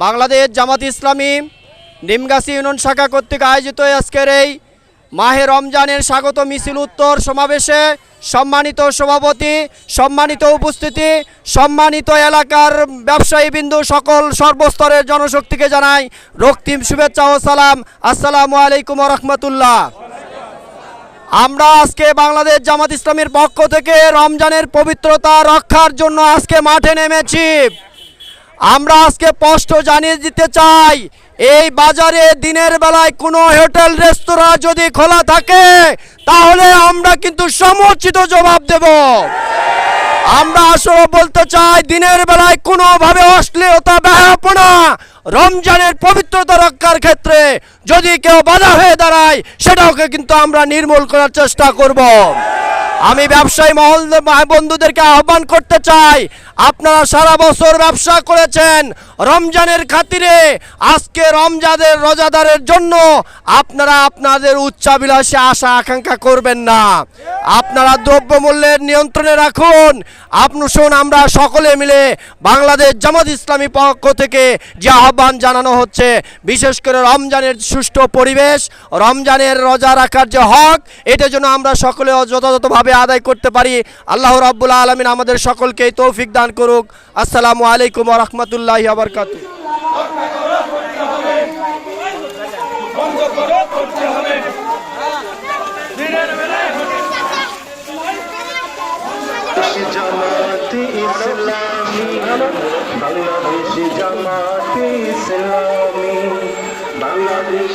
Bangladesh Jamaat Islami Nimgachhi union শাখা কর্তৃক আয়োজিত আজকের এই মাহে রমজানের স্বাগত মিছিল উত্তর সমাবেশে সম্মানিত সভাপতি, সম্মানিত উপস্থিতি, সম্মানিত এলাকার ব্যবসায়ী বিন্দু সকল সর্বস্তরের জনশক্তিকে জানাই রক্তিম শুভেচ্ছা ও সালাম। আসসালামু আলাইকুম রহমতুল্লাহ। আমরা আজকে বাংলাদেশ জামাত ইসলামের পক্ষ থেকে রমজানের পবিত্রতা রক্ষার জন্য আজকে মাঠে নেমেছি। আমরা আজকে স্পষ্ট জানিয়ে দিতে চাই, এই বাজারে দিনের বেলায় কোনো হোটেল, রেস্তোরাঁ যদি খোলা থাকে, তাহলে আমরা কিন্তু সমুচিত জবাব দেব। আমরা আসলে বলতে চাই, দিনের বেলায় কোনোভাবে অশ্লীলতা ব্যাপনা রমজানের পবিত্রতা রক্ষার ক্ষেত্রে যদি কেউ বাধা হয়ে দাঁড়ায়, সেটাকে কিন্তু আমরা নির্মূল করার চেষ্টা করব। আমি ব্যবসায়ী মহল বন্ধুদেরকে আহ্বান করতে চাই। আপনারা সারা বছর ব্যবসা করেছেন। রমজানের খাতিরে আজকে রমজানের রোজাদারের জন্য আপনারা আপনাদের উচ্চাবিলাসে আশা, আকাঙ্ক্ষা করবেন না। আপনারা দ্রব্যমূল্যের নিয়ন্ত্রণে রাখুন। আপনি শুন আমরা সকলে মিলে বাংলাদেশ জামাত ইসলামী পক্ষ থেকে যে আহ্বান জানানো হচ্ছে, বিশেষ করে রমজানের সুষ্ঠু পরিবেশ, রমজানের রোজা রাখার যে হক, এটা জন্য আমরা সকলে যথাযথভাবে আদায় করতে পারি? আল্লাহ রাব্বুল আলমিন আমাদের সকলকে তৌফিক দান করুক। আসসালামু আলাইকুম রহমতুল্লাহ আবরকাতু বাংলাদেশ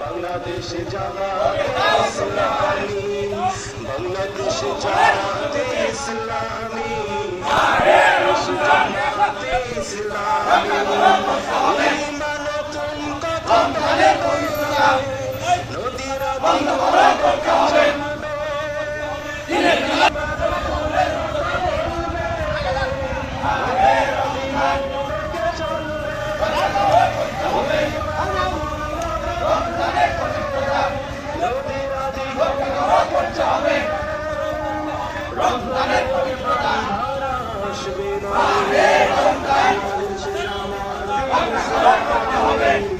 বাংলাদেশ ইসলামী বাংলাদেশ জামাতে ইসলামী জামাতে ইসলামী নতুন কথা নদীরা হবে।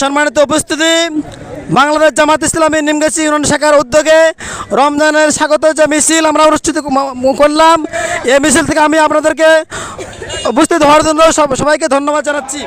সম্মানিত উপস্থিতি, বাংলাদেশ জামাত ইসলামী নিমগাছি ইউনিয়ন শাখার উদ্যোগে রমজানের স্বাগত যে মিছিল আমরা অনুষ্ঠিত করলাম। এই মিছিল থেকে আমি আপনাদেরকে উপস্থিত হওয়ার জন্য সব- সবাইকে ধন্যবাদ জানাচ্ছি।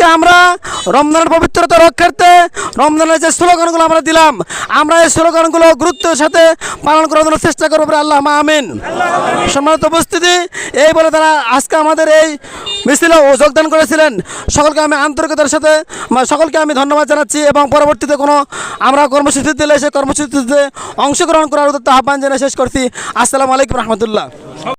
আজকে আমরা রমজানের পবিত্রতা রক্ষার্থে রমজানের যে স্লোগানগুলো আমরা দিলাম, আমরা এই স্লোগানগুলো গুরুত্বের সাথে পালন করার জন্য চেষ্টা করব আল্লাহ আমিন। সম্মানিত উপস্থিতি, এই বলে তারা আজকে আমাদের এই মিছিলে যোগদান করেছিলেন। সকলকে আমি আন্তরিকতার সাথে সকলকে আমি ধন্যবাদ জানাচ্ছি এবং পরবর্তীতে কোনো আমরা কর্মসূচি দিলে সেই কর্মসূচিতে অংশগ্রহণ করার আহ্বান জানিয়ে শেষ করছি। আসসালামু আলাইকুম রহমতুল্লাহ।